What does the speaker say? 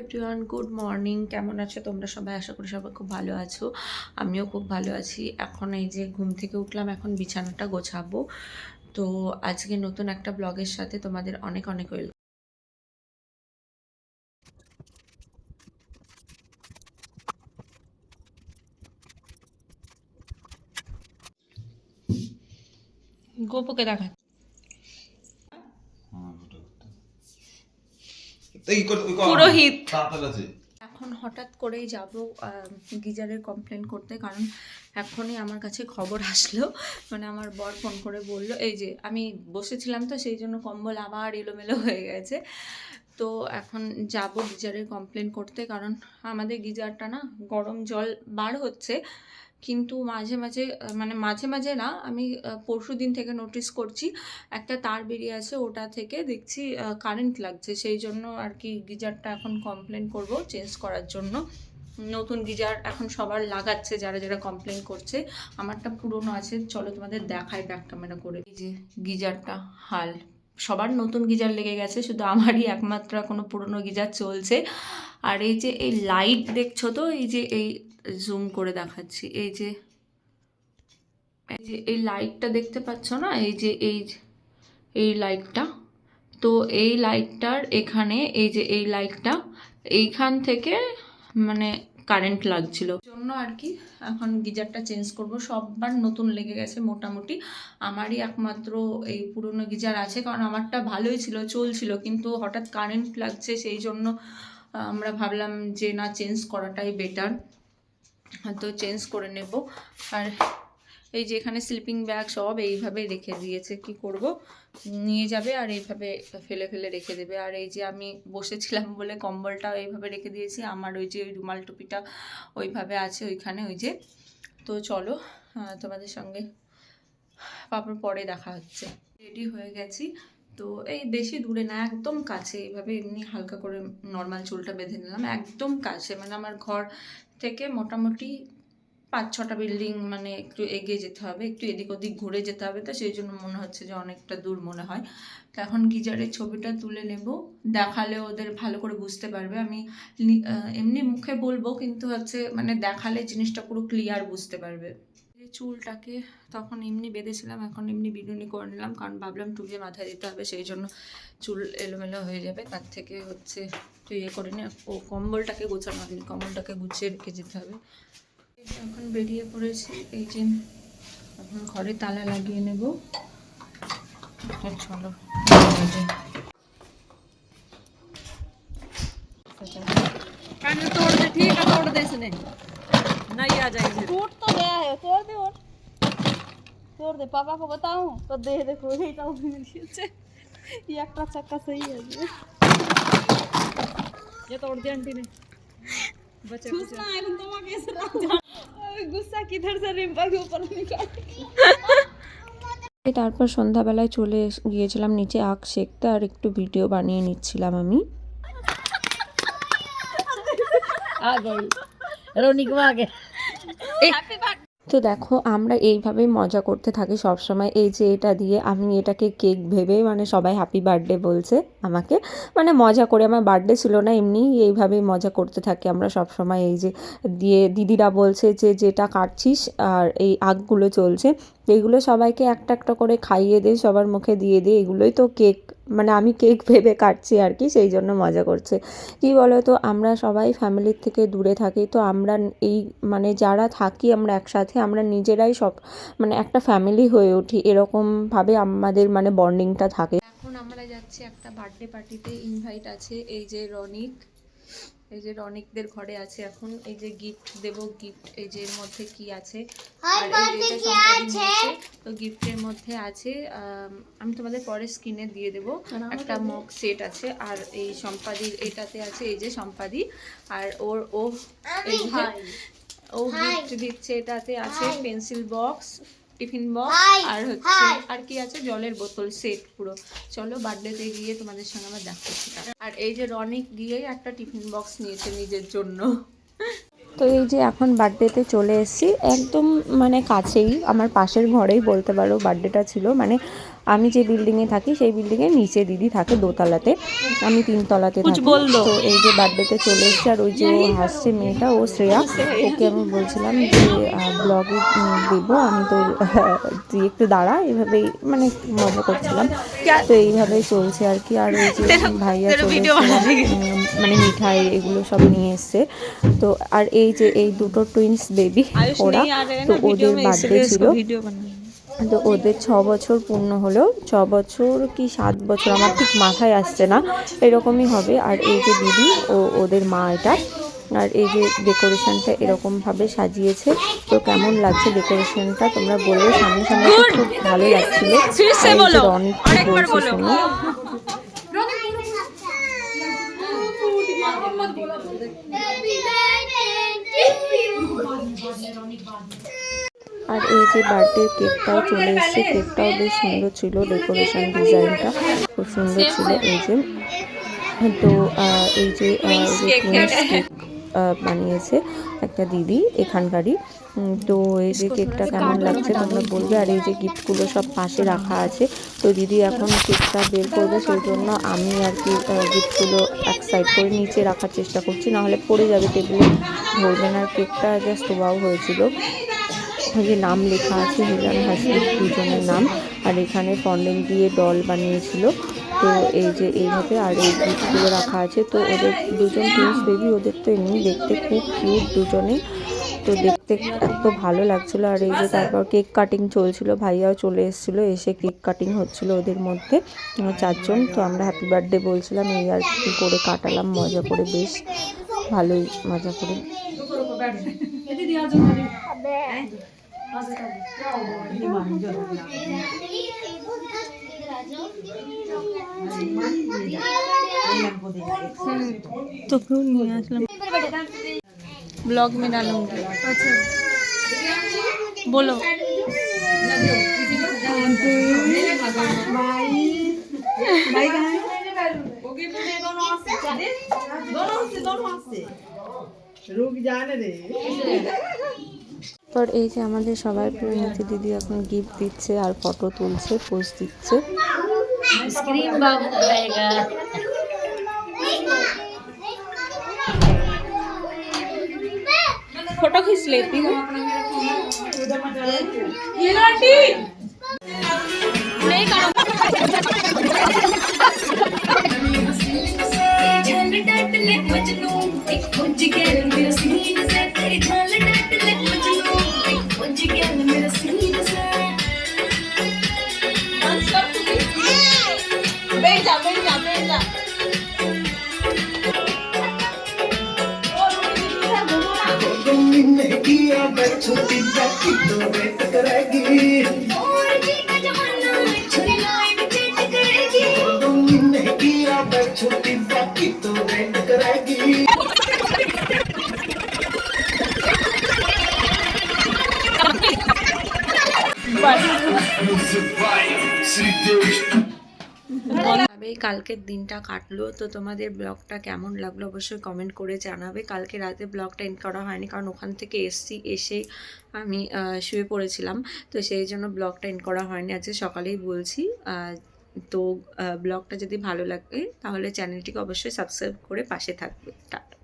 Everyone good morning কেমন আছো তোমরা সবাই? আশা করি সবাই খুব ভালো আছো। আমিও খুব ভালো আছি। এখন এই যে ঘুম থেকে উঠলাম, এখন বিছানাটা গোছাবো। তো আজকে নতুন একটা ব্লগের সাথে তোমাদের অনেক অনেক ওয়েল গোপুকে দেখা পুরোহিত। এখন হঠাৎ করেই যাব গিজারের কমপ্লেন করতে কারণ এখনই আমার কাছে খবর আসলো। মানে আমার বর ফোন করে বলল এই যে আমি বসেছিলাম তো সেই জন্য কম্বল আবার এলোমেলো হয়ে গেছে। তো এখন যাব গিজারের কমপ্লেন করতে কারণ আমাদের গিজারটা না গরম জল বার হচ্ছে। কিন্তু মাঝে মাঝে মানে মাঝে মাঝে না, আমি পরশু দিন থেকে নোটিস করছি, একটা তার বেরিয়ে আছে ওটা থেকে দেখছি কারেন্ট লাগছে। সেই জন্য আর কি গিজারটা এখন কমপ্লেন করব চেঞ্জ করার জন্য। নতুন গিজার এখন সবার লাগাচ্ছে, যারা যারা কমপ্লেন করছে। আমারটা পুরনো আছে, চলো তোমাদের দেখাই ব্যাক ক্যামেরা করে। এই যে গিজারটা, হাল। সবার নতুন গিজার লেগে গেছে, শুধু আমারই একমাত্র কোনো পুরনো গিজার চলছে। আর এই যে এই লাইট দেখছ তো, এই যে এই জুম করে দেখাচ্ছি। এই যে এই যে এই লাইটটা দেখতে পাচ্ছ না? এই যে, এই এই লাইটটা তো এই লাইটটার এখানে, এই যে, এই লাইটটা এইখান থেকে মানে কারেন্ট লাগছিল। জন্য আর কি এখন গিজারটা চেঞ্জ করব। সববার নতুন লেগে গেছে মোটামুটি। আমারই একমাত্র এই পুরনো গিজার আছে, কারণ আমারটা ভালোই ছিল, চলছিল, কিন্তু হঠাৎ কারেন্ট লাগছে, সেই জন্য আমরা ভাবলাম যে না চেঞ্জ করাটাই বেটার তো চেঞ্জ করে নেব। আর এই যে এখানে স্লিপিং ব্যাগ সব এইভাবে রেখে দিয়েছে। কি করব? নিয়ে যাবে আর এইভাবে ফেলে ফেলে রেখে দেবে। আর এই যে আমি বসেছিলাম বলে কম্বলটা এইভাবে রেখে দিয়েছি। আমার ওই যে ওই রুমাল টুপিটা ওইভাবে আছে ওইখানে, ওই যে। তো চলো তোমাদের সঙ্গে তারপর পরে দেখা হচ্ছে। রেডি হয়ে গেছি। তো এই বেশি দূরে না, একদম কাছে। এইভাবে এমনি হালকা করে নর্মাল চুলটা বেঁধে নিলাম। একদম কাছে। মানে আমার ঘর থেকে মোটামুটি পাঁচ ছটা বিল্ডিং মানে একটু এগিয়ে যেতে হবে, একটু এদিক ওদিক ঘুরে যেতে হবে, তো সেই জন্য মনে হচ্ছে যে অনেকটা দূর মনে হয়। তো এখন গিজারের ছবিটা তুলে নেব, দেখালে ওদের ভালো করে বুঝতে পারবে। আমি এমনি মুখে বলব, কিন্তু হচ্ছে মানে দেখালে জিনিসটা পুরো ক্লিয়ার বুঝতে পারবে। চুলটাকে তখন এমনি বেঁধেছিলাম, এখন এমনি বিনুনি করে নিলাম, কারণ ভাবলাম টুকে মাথায় দিতে হবে, সেই জন্য চুল এলোমেলো হয়ে যাবে। তার থেকে হচ্ছে একটু ইয়ে করে নি ও কম্বলটাকে গোছানো হয়নি কম্বলটাকে গুছিয়ে রেখে যেতে হবে এই যে এখন বেরিয়ে পড়েছি এই যে এখন ঘরে তালা লাগিয়ে নেব তো চলো এই যে। कान तोड़ दे ठीक है तोड़ दे इसने नहीं आ जाएगी टूट तो गया है तोड़ दे और तोड़ दे पापा को बताऊं तो दे देखो यही तो से ये একটা चक्का सही है ये ये तोड़ दिया आंटी ने बचे ठूसना है तुम तुम्हारे कैसे गुस्सा किधर से रिम्पल के ऊपर निकाल এই তারপর সন্ধ্যাবেলায় চলে এস- গিয়েছিলাম নিচে আখ সেঁকতে আর একটু ভিডিও বানিয়ে নিচ্ছিলাম আমি आ गई रोनी को आ गए তো দেখো, আমরা এইভাবেই মজা করতে থাকি সব সময় এই যে এটা দিয়ে আমি এটাকে কেক ভেবে মানে সবাই হ্যাপি বার্থডে বলছে আমাকে। মানে মজা করে, আমার বার্থডে ছিল না, এমনি এইভাবেই মজা করতে থাকি আমরা সব সময় এই যে দিয়ে দিদিরা বলছে যে, যেটা কাটছিস আর এই আগগুলো চলছে এইগুলো সবাইকে একটা একটা করে খাইয়ে দে সবার মুখে দিয়ে দে এগুলোই তো কেক মানে আমি কেক ভেবে কাটছি আর কি, সেই জন্য মজা করছে। কি বলো তো আমরা সবাই ফ্যামিলির থেকে দূরে থাকি, তো আমরা এই মানে যারা থাকি আমরা একসাথে, আমরা নিজেরাই সব মানে একটা ফ্যামিলি হয়ে উঠি, এরকমভাবে আমাদের মানে বন্ডিংটা থাকে। এখন আমরা যাচ্ছি একটা বার্থডে পার্টিতে ইনভাইট আছে, এই যে রনিক। এই যে রনিকদের ঘরে আছে এখন এই যে গিফট দেব গিফট এই যে এর মধ্যে কি আছে? আর এই যে এটা নিয়েছে তো গিফটের মধ্যে আছে আম, আমি তোমাদের পরে স্ক্রিনে দিয়ে দেব। একটা মগ সেট আছে আর এই সম্পাদির এটাতে আছে এই যে সম্পাদি আর ওর ও এই ও গিফট দিচ্ছে এটাতে আছে পেন্সিল বক্স টিফিন বক্স আর হচ্ছে আর কি আছে? জলের বোতল সেট পুরো। চলো বার্থডেতে গিয়ে তোমাদের সঙ্গে আমার দেখা হচ্ছে আর এই যে রনিক গিয়ে একটা টিফিন বক্স নিয়েছে নিজের জন্য। তো এই যে এখন বার্থডেতে চলে এসেছি একদম মানে কাছেই আমার পাশের ঘরেই বলতে পারো বার্থডেটা ছিল। মানে আমি যে বিল্ডিংয়ে থাকি সেই বিল্ডিংয়ের নিচে দিদি থাকে দোতলাতে। আমি তিনতলাতে থাকি। তো এই যে বার্থডেতে চলে এসেছে আর ওই যে ও হাসছে মেয়েটা ও শ্রেয়া। ওকে আমি বলছিলাম যে ব্লগে দেবো। আমি তো তুই একটু দাঁড়া এভাবেই মানে মজা করছিলাম। তো এইভাবেই চলছে আর কি। আর ওই যে ভাইয়া চলে মানে মিঠাই এগুলো সব নিয়ে এসছে। তো আর এই যে এই দুটো টুইন্স বেবি ওরা তো ওদের বার্থডে ছিল। তো ওদের ছ বছর পূর্ণ হলো ছ বছর কি সাত বছর আমার ঠিক মাথায় আসছে না এরকমই হবে। আর এই যে দিদি ও ওদের মা এটা আর এই যে ডেকোরেশনটা এরকমভাবে সাজিয়েছে তো কেমন লাগছে ডেকোরেশনটা? তোমরা বলবে সামনে সামনে খুব ভালো লাগছিল। আর এই যে রনিক কি বলছে শোনো। আর এই যে বার্থডে কেকটাও চলে এসেছে কেকটাও বেশ সুন্দর ছিল ডেকোরেশন ডিজাইনটা খুব সুন্দর ছিল এই যে। তো এই যে কেক বানিয়েছে একটা দিদি এখানকারই। তো এই যে কেকটা কেমন লাগছে তোমরা বলবে? আর এই যে গিফটগুলো সব পাশে রাখা আছে। তো দিদি এখন কেকটা বের করবে সেই জন্য আমি আর কি গিফটগুলো এক সাইড করে নিচে রাখার চেষ্টা করছি। নাহলে পড়ে যাবে টেবিলে ধরবে না আর কেকটা জাস্ট ওয়াও হয়েছিল। যে নাম লেখা আছে হিরান হাসিব দুজনের নাম। আর এখানে ফন্ডেন দিয়ে ডল বানিয়েছিল। তো এই যে এইভাবে আর এই গিফটগুলো রাখা আছে। তো ওদের দুজন টুইন্স বেবি ওদের তো এমনি দেখতে খুব কিউট দুজনে তো দেখতে এত ভালো লাগছিল। আর এই যে তারপর কেক কাটিং চলছিল ভাইয়াও চলে এসেছিল। এসে কেক কাটিং হচ্ছিল ওদের মধ্যে। চারজন। তো আমরা হ্যাপি বার্থডে বলছিলাম। এই আর কি করে কাটালাম মজা করে বেশ ভালোই মজা করে। তোকেও নিয়ে আসলাম ব্লগ में डालूंगी अच्छा बोलो পর এই যে আমাদের সবাই প্রিয়নীতি দিদি এখন গিফট দিচ্ছে আর ফটো তুলছে পোস্ট দিচ্ছে। जा बैठ जा बैठ जा। किया मैं छोटी जाती तो मैं टकराएगी। छोटी बाकी तो रेंट कराएगी श्रीदेव এভাবেই কালকের দিনটা কাটলো। তো তোমাদের ব্লগটা কেমন লাগল অবশ্যই কমেন্ট করে জানাবে। কালকে রাতে ব্লগটা এন্ড করা হয়নি, কারণ ওখান থেকে এসছি, এসে আমি শুয়ে পড়েছিলাম। তো সেই জন্য ব্লগটা এন্ড করা হয়নি। আজকে সকালেই বলছি তো ব্লগটা যদি ভালো লাগে, তাহলে চ্যানেলটিকে অবশ্যই সাবস্ক্রাইব করে পাশে থাকবে। টাটা।